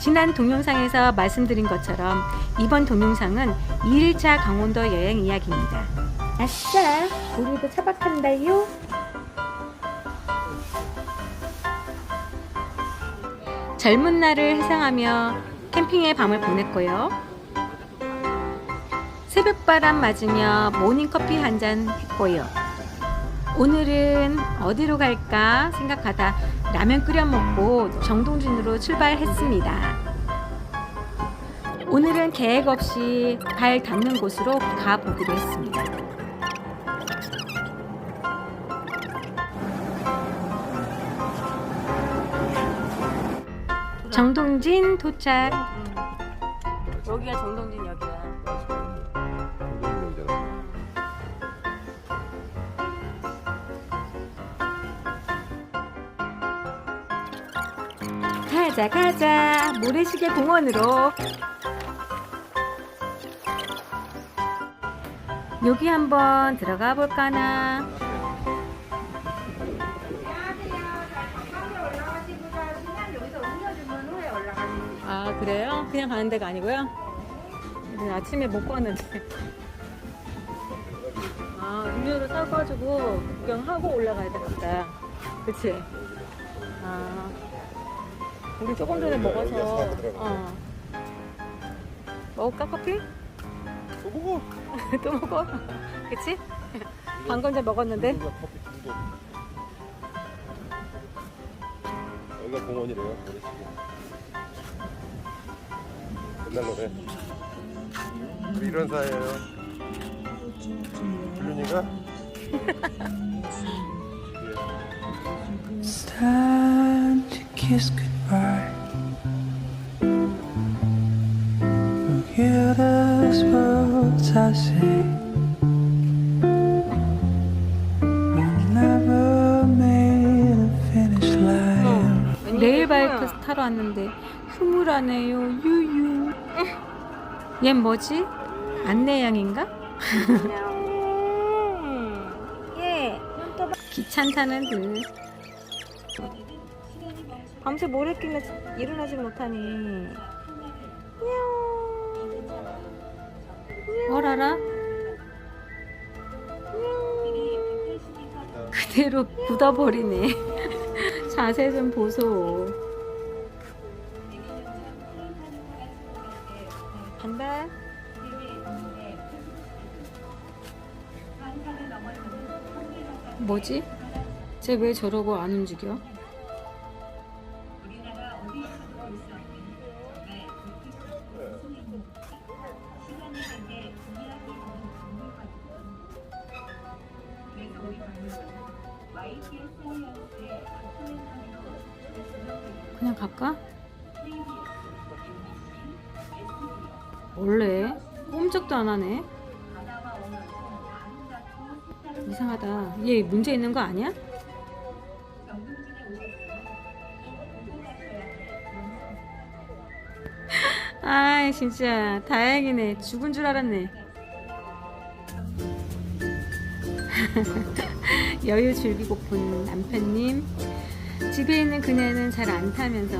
지난 동영상에서 말씀드린 것처럼 이번 동영상은 2일차 강원도 여행 이야기입니다. 아싸, 우리도 차박한다요. 젊은 날을 해상하며 캠핑의 밤을 보냈고요. 새벽바람 맞으며 모닝커피 한 잔 했고요. 오늘은 어디로 갈까 생각하다 라면 끓여 먹고 정동진으로 출발했습니다. 오늘은 계획 없이 발 닿는 곳으로 가보기로 했습니다. 정동진 도착. 여기가 정동진 역이야. 가자 가자 모래시계 공원으로 여기 한번 들어가 볼까나 아 그래요? 그냥 가는 데가 아니고요? 아침에 못 갔는데 아 음료를 사가지고 구경하고 올라가야 되겠다 그치? 아 우리 조금 전에 먹어서 어. 먹을까 커피? 또 먹어. 또 먹어? 그치? 방금 전에 먹었는데. 여기가 공원이래요. 옛날 노래. 우리 이런 사이예요. 불륜이가? It's time to kiss 왔는데 흐물하네요. 유유. 얜 뭐지? 안내양인가? 예. 귀찮다는 듯. 밤새 모래길래 일어나지 못하니. 어라라 그대로 굳어버리네. 자세 좀 보소 뭐지? 쟤 왜 저러고 안 움직여? 그냥 갈까? 원래 꼼짝도 안 하네. 이상하다. 얘 문제 있는 거 아니야? 아이 진짜 다행이네. 죽은 줄 알았네. 여유 즐기고픈 남편님. 집에 있는 그네는 잘 안 타면서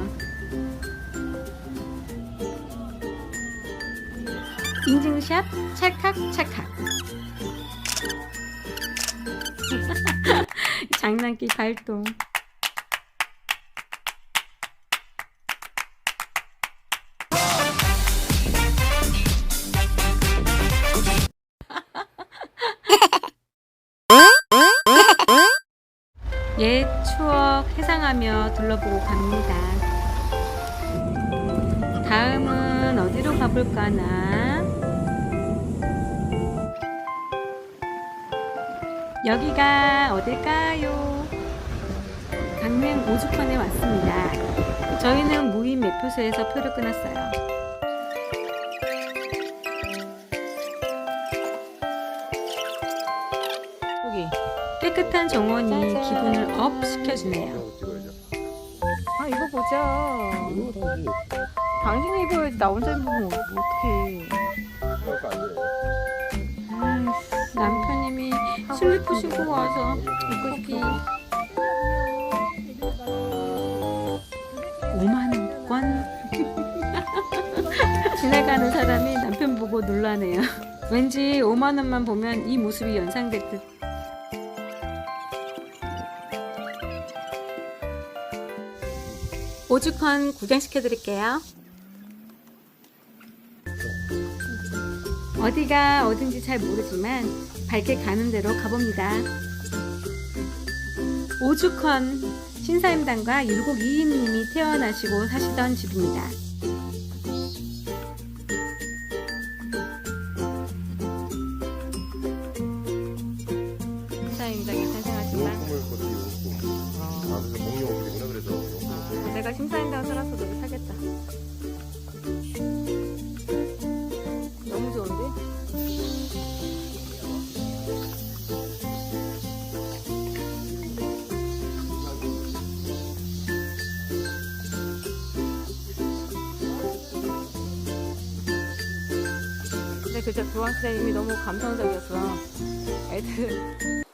인증샷 찰칵 찰칵 장난기 발동 옛 추억 해상하며 둘러보고 갑니다. 다음은 어디로 가볼까나? 여기가 어딜까요? 강릉 오죽헌에 왔습니다. 저희는 무인 매표소에서 표를 끊었어요. 여기 깨끗한 정원이 기분을 업 시켜주네요. 아 이거 보자. 당신이 입어야지 나 혼자 입으면 어떡해. 그러니까 남편 신고 와서 입고 싶기 5만 원 지나가는 사람이 남편 보고 놀라네요. 왠지 5만 원만 보면 이 모습이 연상될 듯. 오죽헌 구경시켜 드릴게요. 어디가 어딘지 잘 모르지만 밝게 가는 대로 가봅니다. 오죽헌 신사임당과 율곡 이인님이 태어나시고 사시던 집입니다. 신사임당에 탄생하신 날 용품. 아, 그래서 목욕이구나 그래서 용품. 내가 심사임당 근데 그저 교환 선생님이 너무 감성적이었어. 애들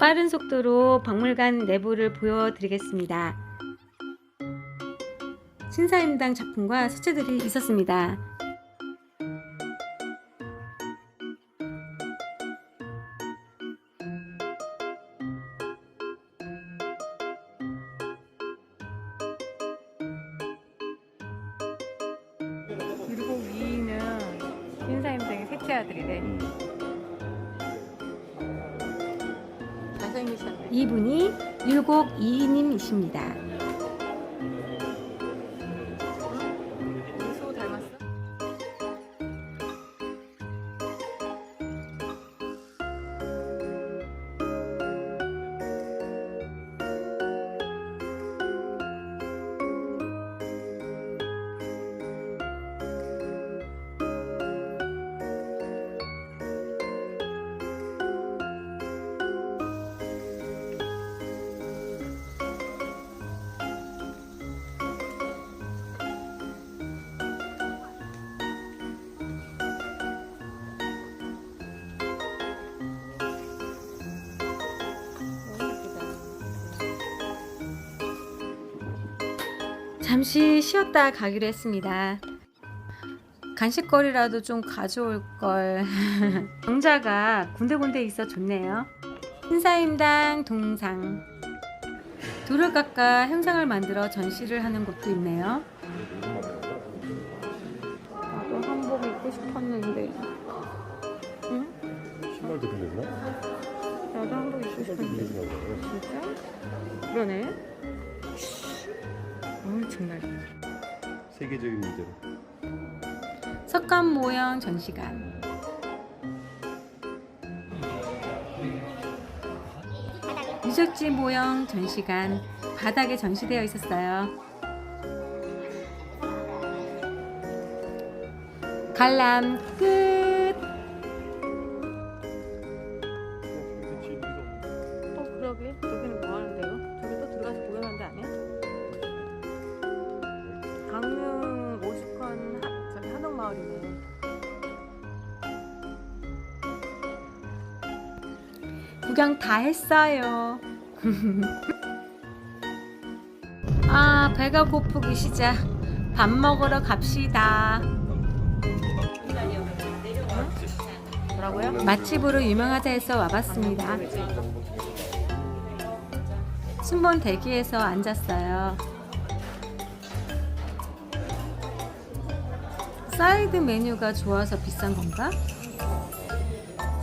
빠른 속도로 박물관 내부를 보여드리겠습니다. 신사임당 작품과 수채들이 있었습니다. 이분이 율곡 이인님이십니다. 잠시 쉬었다 가기로 했습니다. 간식거리라도 좀 가져올 걸. 정자가 군데군데 있어 좋네요. 신사임당 동상. 돌을 깎아 형상을 만들어 전시를 하는 곳도 있네요. 나도 한복 입고 싶었는데. 응? 신발도 빌렸나? 나도 한복 입고 싶었는데. 진짜? 그러네. 어, 정말. 세계적인 문제로. 석관 모형 전시관. 유적지 모형 전시관 바닥에 전시되어 있었어요. 관람 끝. 구경 다 했어요. 아 배가 고프기 시작. 밥 먹으러 갑시다. 뭐라고요? 맛집으로 유명하다 해서 와봤습니다. 순번 대기해서 앉았어요. 사이드 메뉴가 좋아서 비싼 건가?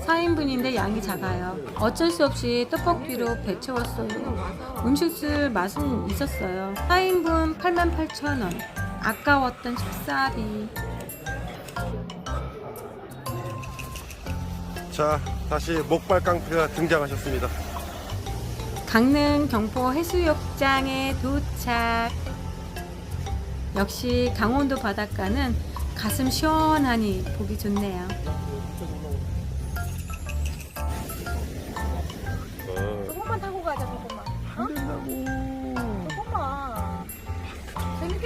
4인분인데 양이 작아요. 어쩔 수 없이 떡볶이로 배 채웠어요. 음식들 맛은 있었어요. 4인분 88,000원. 아까웠던 식사비. 자, 다시 목발 깡패가 등장하셨습니다. 강릉 경포 해수욕장에 도착. 역시 강원도 바닷가는 가슴 시원하니 보기 좋네요.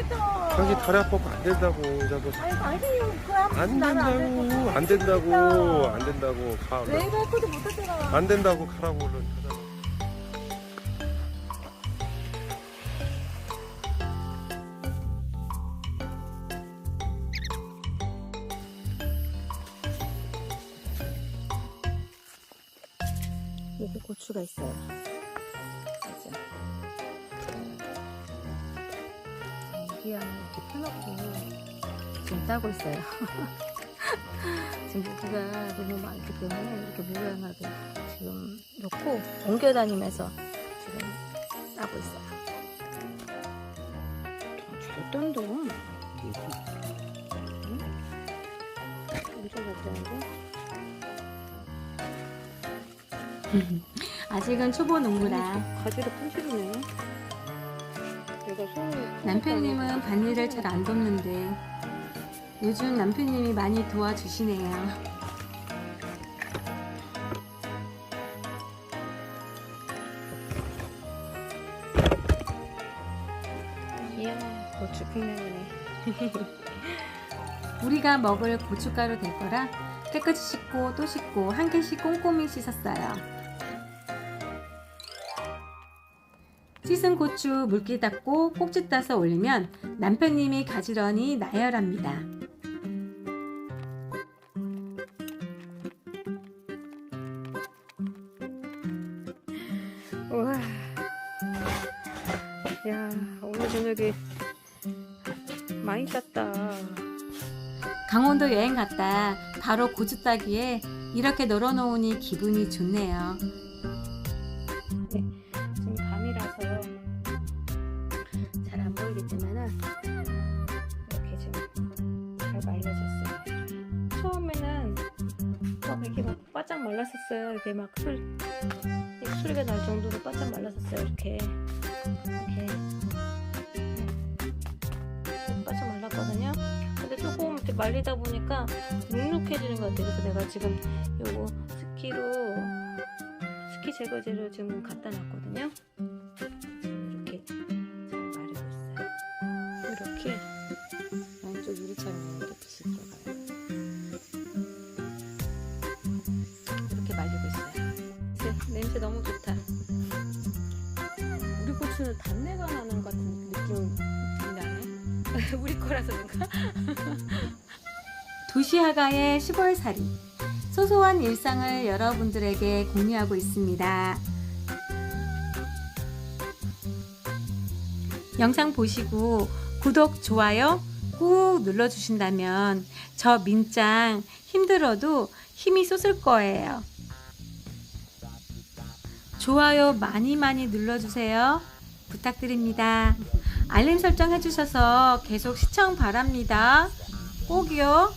재밌겠다 당신 다리 아파서 안 된다고. 자꾸. 아니 당신이 그야 안 나는 안 된다고. 될안 된다고. 안 된다고. 가. 얼른. 내가 할 것도 못했잖아 안 된다고 가라고 얼른 가자. 여기 고추가 있어요 이렇게 지금 따고 있어요. 지금 모기가 너무 많기 때문에 이렇게 모양하게 지금 놓고 옮겨 다니면서 지금 따고 있어요. 잘 떤다 엄청 잘 뜨는데 아직은 초보 농부라. 가지를 푼시르네. 남편님은 밭일을 잘 안 돕는데 요즘 남편님이 많이 도와주시네요. 이야 고추 핑내네. 우리가 먹을 고춧가루 될 거라 깨끗이 씻고 또 씻고 한 개씩 꼼꼼히 씻었어요. 씻은 고추 물기 닦고 꼭지 따서 올리면 남편님이 가지런히 나열합니다. 우와. 야 오늘 저녁에 많이 땄다. 강원도 여행 갔다 바로 고추 따기에 이렇게 널어놓으니 기분이 좋네요. 막 이렇게 막 바짝 말랐었어요. 이게 막 술, 이 소리가 날 정도로 바짝 말랐었어요. 이렇게 이렇게 음, 바짝 말랐거든요. 근데 조금 이렇게 말리다 보니까 눅눅해지는 것 같아요. 그래서 내가 지금 요거 스키로 스키 제거제를 지금 갖다 놨거든요. 거라서 그런가? 도시하가의 시골살이 소소한 일상을 여러분들에게 공유하고 있습니다. 영상 보시고 구독, 좋아요 꾹 눌러주신다면 저 민짱 힘들어도 힘이 솟을 거예요. 좋아요 많이 많이 눌러주세요. 부탁드립니다. 알림 설정 해주셔서 계속 시청 바랍니다. 꼭이요.